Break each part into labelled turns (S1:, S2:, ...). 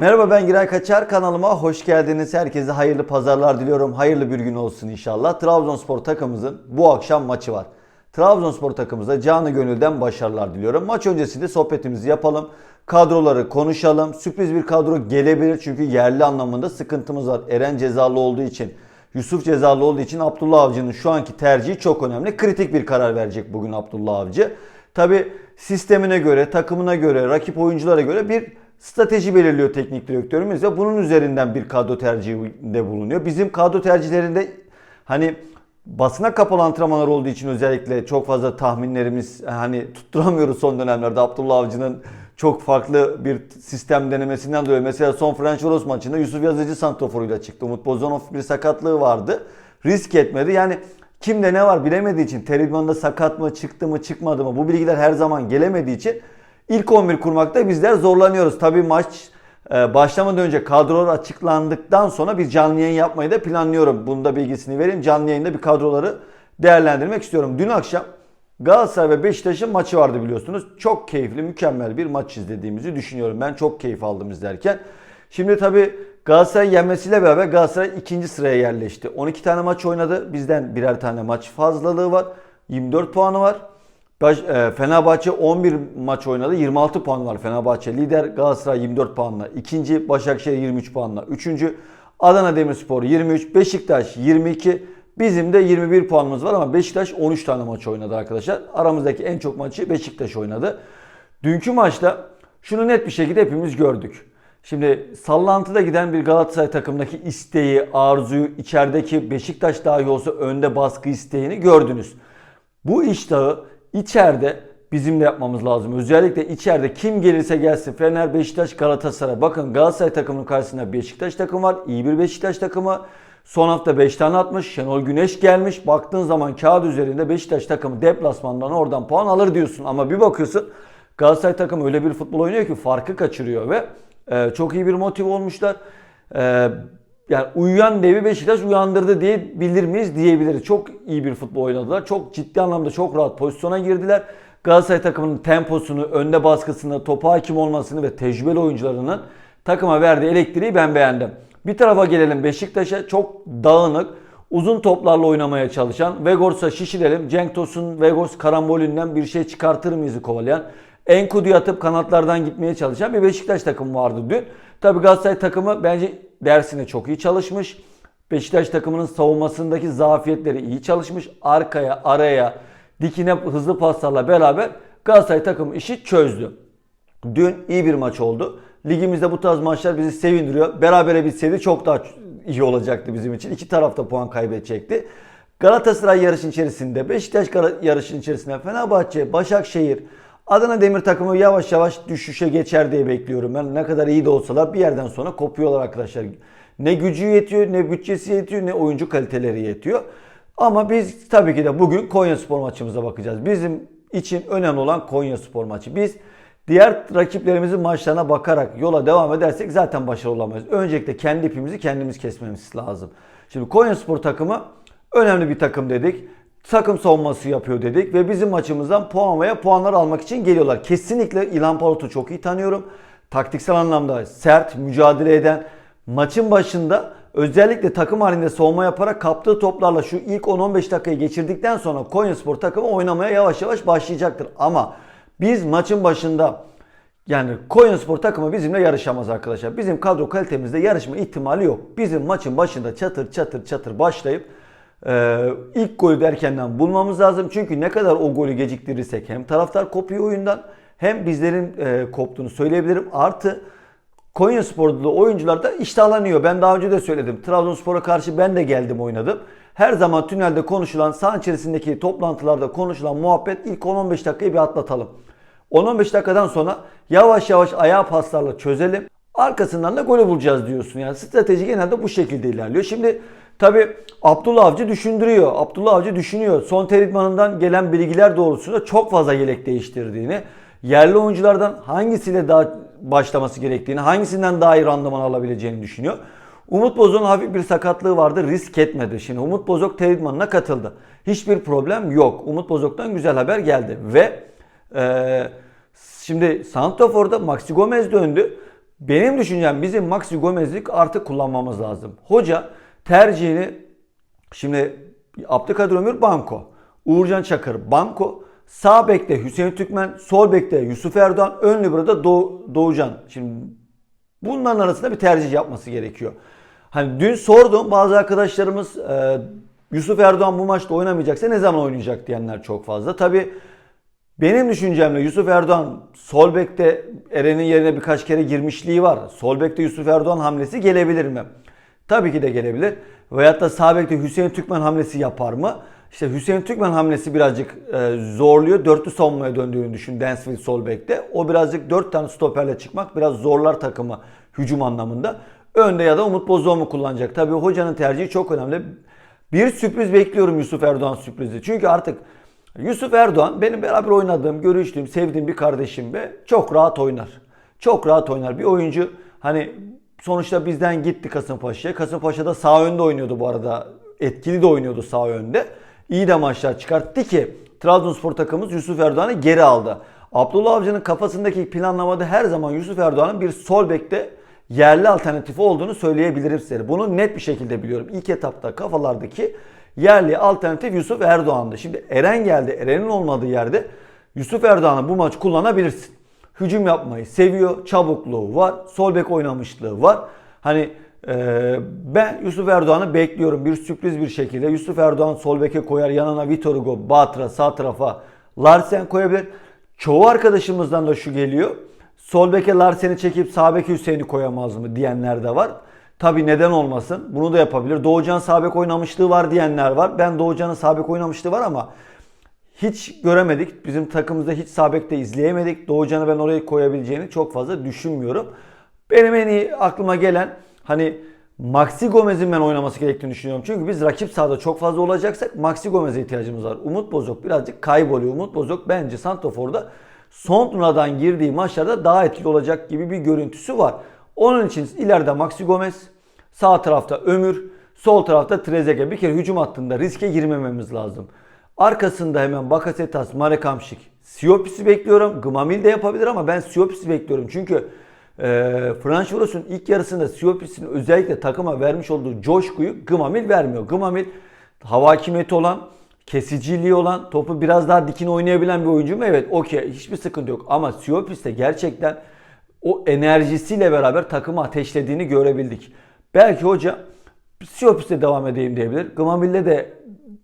S1: Merhaba ben Giray Kaçar kanalıma hoş geldiniz. Herkese hayırlı pazarlar diliyorum. Hayırlı bir gün olsun inşallah. Trabzonspor takımımızın bu akşam maçı var. Trabzonspor takımımıza canı gönülden başarılar diliyorum. Maç öncesinde sohbetimizi yapalım. Kadroları konuşalım. Sürpriz bir kadro gelebilir çünkü yerli anlamında sıkıntımız var. Eren cezalı olduğu için, Yusuf cezalı olduğu için Abdullah Avcı'nın şu anki tercihi çok önemli. Kritik bir karar verecek bugün Abdullah Avcı. Tabi sistemine göre, takımına göre, rakip oyunculara göre bir strateji belirliyor teknik direktörümüz ve bunun üzerinden bir kadro tercihinde bulunuyor. Bizim kadro tercihlerinde hani basına kapalı antrenmanlar olduğu için özellikle çok fazla tahminlerimiz hani tutturamıyoruz son dönemlerde Abdullah Avcı'nın çok farklı bir sistem denemesinden dolayı. Mesela son Ferencvaros maçında Yusuf Yazıcı santroforuyla çıktı. Umut Bozanov bir sakatlığı vardı. Risk etmedi. Yani kimde ne var bilemediği için Teridman'da sakat mı çıktı mı çıkmadı mı bu bilgiler her zaman gelemediği için ilk 11 kurmakta bizler zorlanıyoruz. Tabii maç e, başlamadan önce kadrolar açıklandıktan sonra bir canlı yayın yapmayı da planlıyorum. Bunda bilgisini vereyim. Canlı yayında bir kadroları değerlendirmek istiyorum. Dün akşam Galatasaray ve Beşiktaş'ın maçı vardı biliyorsunuz. Çok keyifli, mükemmel bir maç izlediğimizi düşünüyorum. Ben çok keyif aldım izlerken. Şimdi tabii Galatasaray yenmesiyle beraber Galatasaray ikinci sıraya yerleşti. 12 tane maç oynadı. Bizden birer tane maç fazlalığı var. 24 puanı var. E, Fenerbahçe 11 maç oynadı. 26 puan var Fenerbahçe. Lider Galatasaray 24 puanla. İkinci Başakşehir 23 puanla. Üçüncü Adana Demirspor 23. Beşiktaş 22. Bizim de 21 puanımız var ama Beşiktaş 13 tane maç oynadı arkadaşlar. Aramızdaki en çok maçı Beşiktaş oynadı. Dünkü maçta şunu net bir şekilde hepimiz gördük. Şimdi sallantıda giden bir Galatasaray takımdaki isteği, arzuyu, içerideki Beşiktaş dahi olsa önde baskı isteğini gördünüz. Bu iştahı içeride bizim de yapmamız lazım. Özellikle içeride kim gelirse gelsin Fener, Beşiktaş, Galatasaray. Bakın Galatasaray takımının karşısında Beşiktaş takımı var. İyi bir Beşiktaş takımı. Son hafta 5 tane atmış. Şenol Güneş gelmiş. Baktığın zaman kağıt üzerinde Beşiktaş takımı deplasmandan oradan puan alır diyorsun. Ama bir bakıyorsun Galatasaray takımı öyle bir futbol oynuyor ki farkı kaçırıyor ve e, çok iyi bir motive olmuşlar. E, yani uyuyan devi Beşiktaş uyandırdı diye bilir miyiz diyebiliriz. Çok iyi bir futbol oynadılar. Çok ciddi anlamda çok rahat pozisyona girdiler. Galatasaray takımının temposunu, önde baskısını, topa hakim olmasını ve tecrübeli oyuncularının takıma verdiği elektriği ben beğendim. Bir tarafa gelelim Beşiktaş'a çok dağınık, uzun toplarla oynamaya çalışan, Vegors'a şişirelim. Cenk Tosun, Vegors karambolünden bir şey çıkartır mıyızı kovalayan, Enkudu'yu atıp kanatlardan gitmeye çalışan bir Beşiktaş takımı vardı dün. Tabi Galatasaray takımı bence dersine çok iyi çalışmış. Beşiktaş takımının savunmasındaki zafiyetleri iyi çalışmış. Arkaya, araya, dikine hızlı paslarla beraber Galatasaray takımı işi çözdü. Dün iyi bir maç oldu. Ligimizde bu tarz maçlar bizi sevindiriyor. Berabere bitseydi çok daha iyi olacaktı bizim için. İki tarafta puan kaybedecekti. Galatasaray yarışın içerisinde, Beşiktaş yarışın içerisinde, Fenerbahçe, Başakşehir, Adana Demir takımı yavaş yavaş düşüşe geçer diye bekliyorum. Ben ne kadar iyi de olsalar bir yerden sonra kopuyorlar arkadaşlar. Ne gücü yetiyor, ne bütçesi yetiyor, ne oyuncu kaliteleri yetiyor. Ama biz tabii ki de bugün Konya Spor maçımıza bakacağız. Bizim için önemli olan Konya Spor maçı. Biz diğer rakiplerimizin maçlarına bakarak yola devam edersek zaten başarılı olamayız. Öncelikle kendi ipimizi kendimiz kesmemiz lazım. Şimdi Konya Spor takımı önemli bir takım dedik. Takım savunması yapıyor dedik ve bizim maçımızdan puan veya puanlar almak için geliyorlar. Kesinlikle İlhan Palut'u çok iyi tanıyorum. Taktiksel anlamda sert, mücadele eden, maçın başında özellikle takım halinde savunma yaparak kaptığı toplarla şu ilk 10-15 dakikayı geçirdikten sonra Konyaspor takımı oynamaya yavaş yavaş başlayacaktır. Ama biz maçın başında yani Konyaspor takımı bizimle yarışamaz arkadaşlar. Bizim kadro kalitemizde yarışma ihtimali yok. Bizim maçın başında çatır çatır çatır başlayıp e, ilk golü de bulmamız lazım. Çünkü ne kadar o golü geciktirirsek hem taraftar kopuyor oyundan hem bizlerin e, koptuğunu söyleyebilirim. Artı Konya Spor'da oyuncular da iştahlanıyor. Ben daha önce de söyledim. Trabzonspor'a karşı ben de geldim oynadım. Her zaman tünelde konuşulan, saha içerisindeki toplantılarda konuşulan muhabbet ilk 10-15 dakikayı bir atlatalım. 10-15 dakikadan sonra yavaş yavaş ayağa paslarla çözelim. Arkasından da golü bulacağız diyorsun. Yani strateji genelde bu şekilde ilerliyor. Şimdi tabi Abdullah Avcı düşündürüyor. Abdullah Avcı düşünüyor. Son teritmanından gelen bilgiler doğrultusunda çok fazla yelek değiştirdiğini, yerli oyunculardan hangisiyle daha başlaması gerektiğini, hangisinden daha iyi randıman alabileceğini düşünüyor. Umut Bozok'un hafif bir sakatlığı vardı. Risk etmedi. Şimdi Umut Bozok teritmanına katıldı. Hiçbir problem yok. Umut Bozok'tan güzel haber geldi. Ve eee Şimdi Santrafor'da Maxi Gomez döndü. Benim düşüncem bizim Maxi Gomez'lik artık kullanmamız lazım. Hoca tercihini şimdi Abdülkadir Ömür Banko, Uğurcan Çakır Banko, sağ bekte Hüseyin Türkmen, sol bekte Yusuf Erdoğan, ön libero'da Doğu, Doğucan. Şimdi bunların arasında bir tercih yapması gerekiyor. Hani dün sordum bazı arkadaşlarımız e, Yusuf Erdoğan bu maçta oynamayacaksa ne zaman oynayacak diyenler çok fazla. Tabi benim düşüncemle Yusuf Erdoğan sol bekte Eren'in yerine birkaç kere girmişliği var. Sol bekte Yusuf Erdoğan hamlesi gelebilir mi? Tabii ki de gelebilir. Veyahut da sağ Hüseyin Türkmen hamlesi yapar mı? İşte Hüseyin Türkmen hamlesi birazcık e, zorluyor. Dörtlü savunmaya döndüğünü düşün Dansville sol bekte. O birazcık dört tane stoperle çıkmak biraz zorlar takımı hücum anlamında. Önde ya da Umut Bozoğlu kullanacak. Tabii hocanın tercihi çok önemli. Bir sürpriz bekliyorum Yusuf Erdoğan sürprizi. Çünkü artık Yusuf Erdoğan benim beraber oynadığım, görüştüğüm, sevdiğim bir kardeşim ve çok rahat oynar. Çok rahat oynar. Bir oyuncu hani sonuçta bizden gitti Kasımpaşa'ya. Kasımpaşa'da sağ önde oynuyordu bu arada. Etkili de oynuyordu sağ önde. İyi de maçlar çıkarttı ki Trabzonspor takımımız Yusuf Erdoğan'ı geri aldı. Abdullah Avcı'nın kafasındaki planlamada her zaman Yusuf Erdoğan'ın bir sol bekte yerli alternatifi olduğunu söyleyebilirim size. Bunu net bir şekilde biliyorum. İlk etapta kafalardaki yerli alternatif Yusuf Erdoğan'dı. Şimdi Eren geldi. Eren'in olmadığı yerde Yusuf Erdoğan'ı bu maç kullanabilirsin. Hücum yapmayı seviyor. Çabukluğu var. Sol bek oynamışlığı var. Hani e, ben Yusuf Erdoğan'ı bekliyorum. Bir sürpriz bir şekilde. Yusuf Erdoğan sol beke koyar. Yanına Vitor Hugo, Batra sağ tarafa Larsen koyabilir. Çoğu arkadaşımızdan da şu geliyor. Sol beke Larsen'i çekip sağ beke Hüseyin'i koyamaz mı diyenler de var. Tabi neden olmasın? Bunu da yapabilir. Doğucan sabek oynamışlığı var diyenler var. Ben Doğucan'ın sabek oynamışlığı var ama hiç göremedik. Bizim takımımızda hiç sabekte izleyemedik. Doğucan'ı ben oraya koyabileceğini çok fazla düşünmüyorum. Benim en iyi aklıma gelen hani Maxi Gomez'in ben oynaması gerektiğini düşünüyorum. Çünkü biz rakip sahada çok fazla olacaksak Maxi Gomez'e ihtiyacımız var. Umut Bozok birazcık kayboluyor. Umut Bozok bence Santofor'da son turnadan girdiği maçlarda daha etkili olacak gibi bir görüntüsü var. Onun için ileride Maxi Gomez, sağ tarafta Ömür, sol tarafta Trezeguet. Bir kere hücum hattında riske girmememiz lazım. Arkasında hemen Bakasetas, Marek Hamšík, Siopis'i bekliyorum. Gmamil de yapabilir ama ben Siopis'i bekliyorum. Çünkü e, Fransız ilk yarısında Siopis'in özellikle takıma vermiş olduğu coşkuyu Gmamil vermiyor. Gmamil hava hakimiyeti olan, kesiciliği olan, topu biraz daha dikin oynayabilen bir oyuncu mu? Evet okey hiçbir sıkıntı yok. Ama Siopis de gerçekten o enerjisiyle beraber takımı ateşlediğini görebildik. Belki hoca Siopis'te devam edeyim diyebilir. Gmamil'de de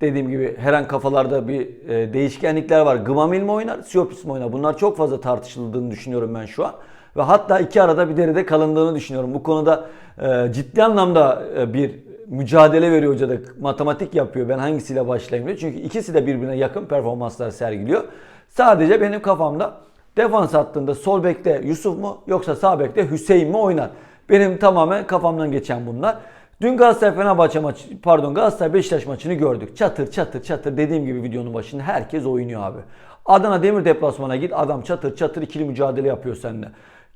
S1: dediğim gibi her an kafalarda bir e, değişkenlikler var. Gmamil mi oynar, Siopis mi oynar? Bunlar çok fazla tartışıldığını düşünüyorum ben şu an. Ve hatta iki arada bir deride kalındığını düşünüyorum. Bu konuda e, ciddi anlamda e, bir mücadele veriyor hoca da matematik yapıyor. Ben hangisiyle başlayayım diyor. Çünkü ikisi de birbirine yakın performanslar sergiliyor. Sadece benim kafamda defans hattında sol bekte Yusuf mu yoksa sağ bekte Hüseyin mi oynar? Benim tamamen kafamdan geçen bunlar. Dün Galatasaray Fenerbahçe maçı pardon Galatasaray Beşiktaş maçını gördük. Çatır çatır çatır dediğim gibi videonun başında herkes oynuyor abi. Adana Demir deplasmana git adam çatır çatır ikili mücadele yapıyor seninle.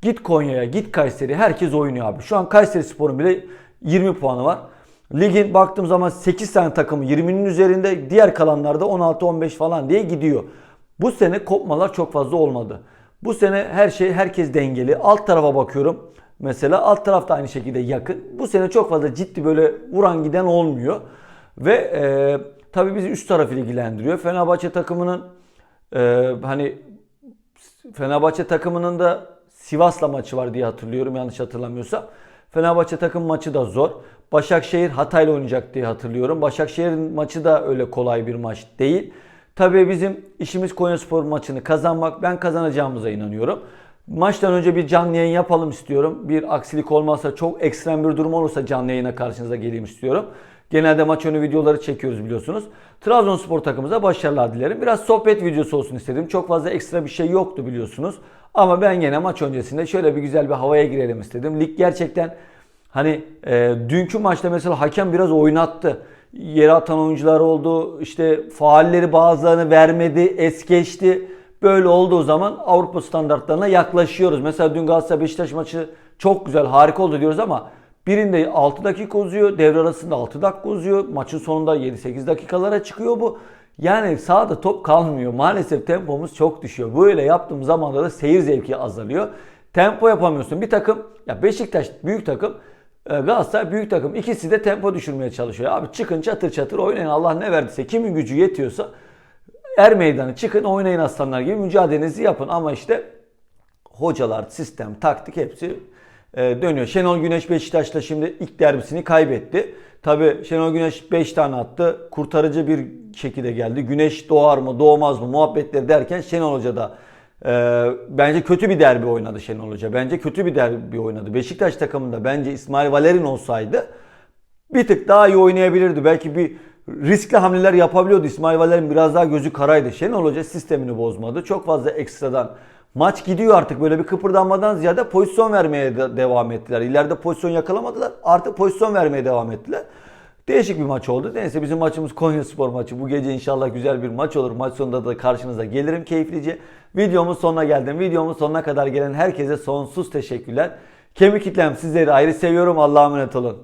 S1: Git Konya'ya git Kayseri herkes oynuyor abi. Şu an Kayseri Spor'un bile 20 puanı var. Ligin baktığım zaman 8 tane takımı 20'nin üzerinde diğer kalanlarda 16-15 falan diye gidiyor. Bu sene kopmalar çok fazla olmadı. Bu sene her şey herkes dengeli. Alt tarafa bakıyorum. Mesela alt tarafta aynı şekilde yakın. Bu sene çok fazla ciddi böyle vuran giden olmuyor. Ve e, tabii bizi üst taraf ilgilendiriyor. Fenerbahçe takımının e, hani Fenerbahçe takımının da Sivas'la maçı var diye hatırlıyorum yanlış hatırlamıyorsam. Fenerbahçe takım maçı da zor. Başakşehir Hatay'la oynayacak diye hatırlıyorum. Başakşehir'in maçı da öyle kolay bir maç değil. Tabii bizim işimiz Konyaspor maçını kazanmak. Ben kazanacağımıza inanıyorum. Maçtan önce bir canlı yayın yapalım istiyorum. Bir aksilik olmazsa çok ekstrem bir durum olursa canlı yayına karşınıza geleyim istiyorum. Genelde maç önü videoları çekiyoruz biliyorsunuz. Trabzonspor takımımıza başarılar dilerim. Biraz sohbet videosu olsun istedim. Çok fazla ekstra bir şey yoktu biliyorsunuz. Ama ben gene maç öncesinde şöyle bir güzel bir havaya girelim istedim. Lig gerçekten hani e, dünkü maçta mesela hakem biraz oynattı. Yere atan oyuncular oldu. İşte faalleri bazılarını vermedi, es geçti. Böyle olduğu zaman Avrupa standartlarına yaklaşıyoruz. Mesela dün Galatasaray Beşiktaş maçı çok güzel, harika oldu diyoruz ama birinde 6 dakika uzuyor, devre arasında 6 dakika uzuyor. Maçın sonunda 7-8 dakikalara çıkıyor bu. Yani sahada top kalmıyor. Maalesef tempomuz çok düşüyor. Böyle yaptığım zamanda da seyir zevki azalıyor. Tempo yapamıyorsun. Bir takım ya Beşiktaş büyük takım e, Galatasaray büyük takım. İkisi de tempo düşürmeye çalışıyor. Abi çıkın çatır çatır oynayın. Allah ne verdiyse kimin gücü yetiyorsa er meydanı çıkın oynayın aslanlar gibi mücadelenizi yapın. Ama işte hocalar, sistem, taktik hepsi e, dönüyor. Şenol Güneş Beşiktaş'ta şimdi ilk derbisini kaybetti. Tabi Şenol Güneş 5 tane attı. Kurtarıcı bir şekilde geldi. Güneş doğar mı doğmaz mı muhabbetleri derken Şenol Hoca da e, bence kötü bir derbi oynadı Şenol Hoca. Bence kötü bir derbi oynadı. Beşiktaş takımında bence İsmail Valerin olsaydı bir tık daha iyi oynayabilirdi. Belki bir riskli hamleler yapabiliyordu. İsmail Valer'in biraz daha gözü karaydı. Şenol Hoca sistemini bozmadı. Çok fazla ekstradan maç gidiyor artık böyle bir kıpırdanmadan ziyade pozisyon vermeye de devam ettiler. İleride pozisyon yakalamadılar. Artık pozisyon vermeye devam ettiler. Değişik bir maç oldu. Neyse bizim maçımız Konya Spor maçı. Bu gece inşallah güzel bir maç olur. Maç sonunda da karşınıza gelirim keyiflice. Videomun sonuna geldim. Videomun sonuna kadar gelen herkese sonsuz teşekkürler. Kemik kitlem sizleri ayrı seviyorum. Allah'a emanet olun.